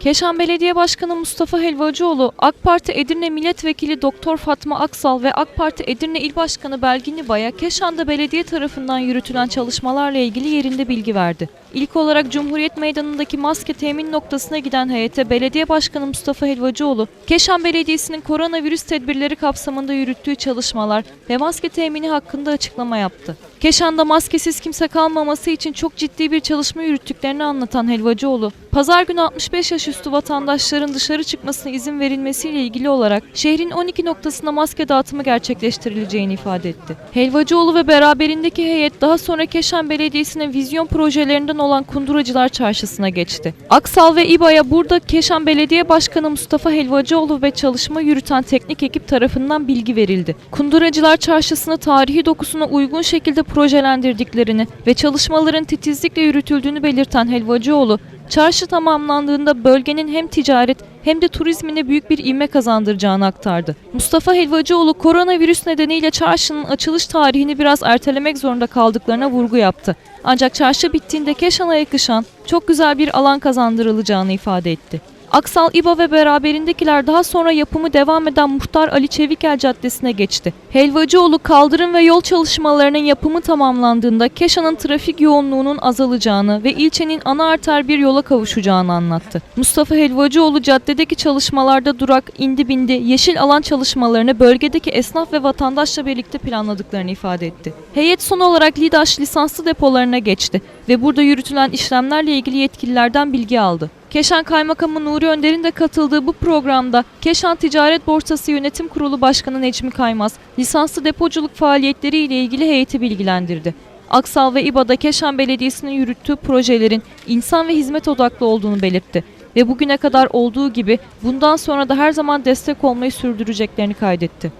Keşan Belediye Başkanı Mustafa Helvacıoğlu, AK Parti Edirne Milletvekili Doktor Fatma Aksal ve AK Parti Edirne İl Başkanı Belgin İba'ya Keşan'da belediye tarafından yürütülen çalışmalarla ilgili yerinde bilgi verdi. İlk olarak Cumhuriyet Meydanı'ndaki maske temin noktasına giden heyete Belediye Başkanı Mustafa Helvacıoğlu, Keşan Belediyesi'nin koronavirüs tedbirleri kapsamında yürüttüğü çalışmalar ve maske temini hakkında açıklama yaptı. Keşan'da maskesiz kimse kalmaması için çok ciddi bir çalışma yürüttüklerini anlatan Helvacıoğlu, pazar günü 65 yaş üstü vatandaşların dışarı çıkmasına izin verilmesiyle ilgili olarak şehrin 12 noktasında maske dağıtımı gerçekleştirileceğini ifade etti. Helvacıoğlu ve beraberindeki heyet daha sonra Keşan Belediyesi'nin vizyon projelerinden olan Kunduracılar Çarşısı'na geçti. Aksal ve İBA'ya burada Keşan Belediye Başkanı Mustafa Helvacıoğlu ve çalışma yürüten teknik ekip tarafından bilgi verildi. Kunduracılar Çarşısı'nı tarihi dokusuna uygun şekilde projelendirdiklerini ve çalışmaların titizlikle yürütüldüğünü belirten Helvacıoğlu, çarşı tamamlandığında bölgenin hem ticaret hem de turizmine büyük bir ivme kazandıracağını aktardı. Mustafa Helvacıoğlu koronavirüs nedeniyle çarşının açılış tarihini biraz ertelemek zorunda kaldıklarına vurgu yaptı. Ancak çarşı bittiğinde Keşan'a yakışan çok güzel bir alan kazandırılacağını ifade etti. Aksal İBA ve beraberindekiler daha sonra yapımı devam eden Muhtar Ali Çevikel Caddesi'ne geçti. Helvacıoğlu kaldırım ve yol çalışmalarının yapımı tamamlandığında Keşan'ın trafik yoğunluğunun azalacağını ve ilçenin ana arter bir yola kavuşacağını anlattı. Mustafa Helvacıoğlu caddedeki çalışmalarda durak, indi bindi, yeşil alan çalışmalarını bölgedeki esnaf ve vatandaşla birlikte planladıklarını ifade etti. Heyet son olarak Lidaş lisanslı depolarına geçti ve burada yürütülen işlemlerle ilgili yetkililerden bilgi aldı. Keşan Kaymakamı Nuri Önder'in de katıldığı bu programda Keşan Ticaret Borsası Yönetim Kurulu Başkanı Necmi Kaymaz, lisanslı depoculuk faaliyetleri ile ilgili heyeti bilgilendirdi. Aksal ve İBA'da Keşan Belediyesi'nin yürüttüğü projelerin insan ve hizmet odaklı olduğunu belirtti ve bugüne kadar olduğu gibi bundan sonra da her zaman destek olmayı sürdüreceklerini kaydetti.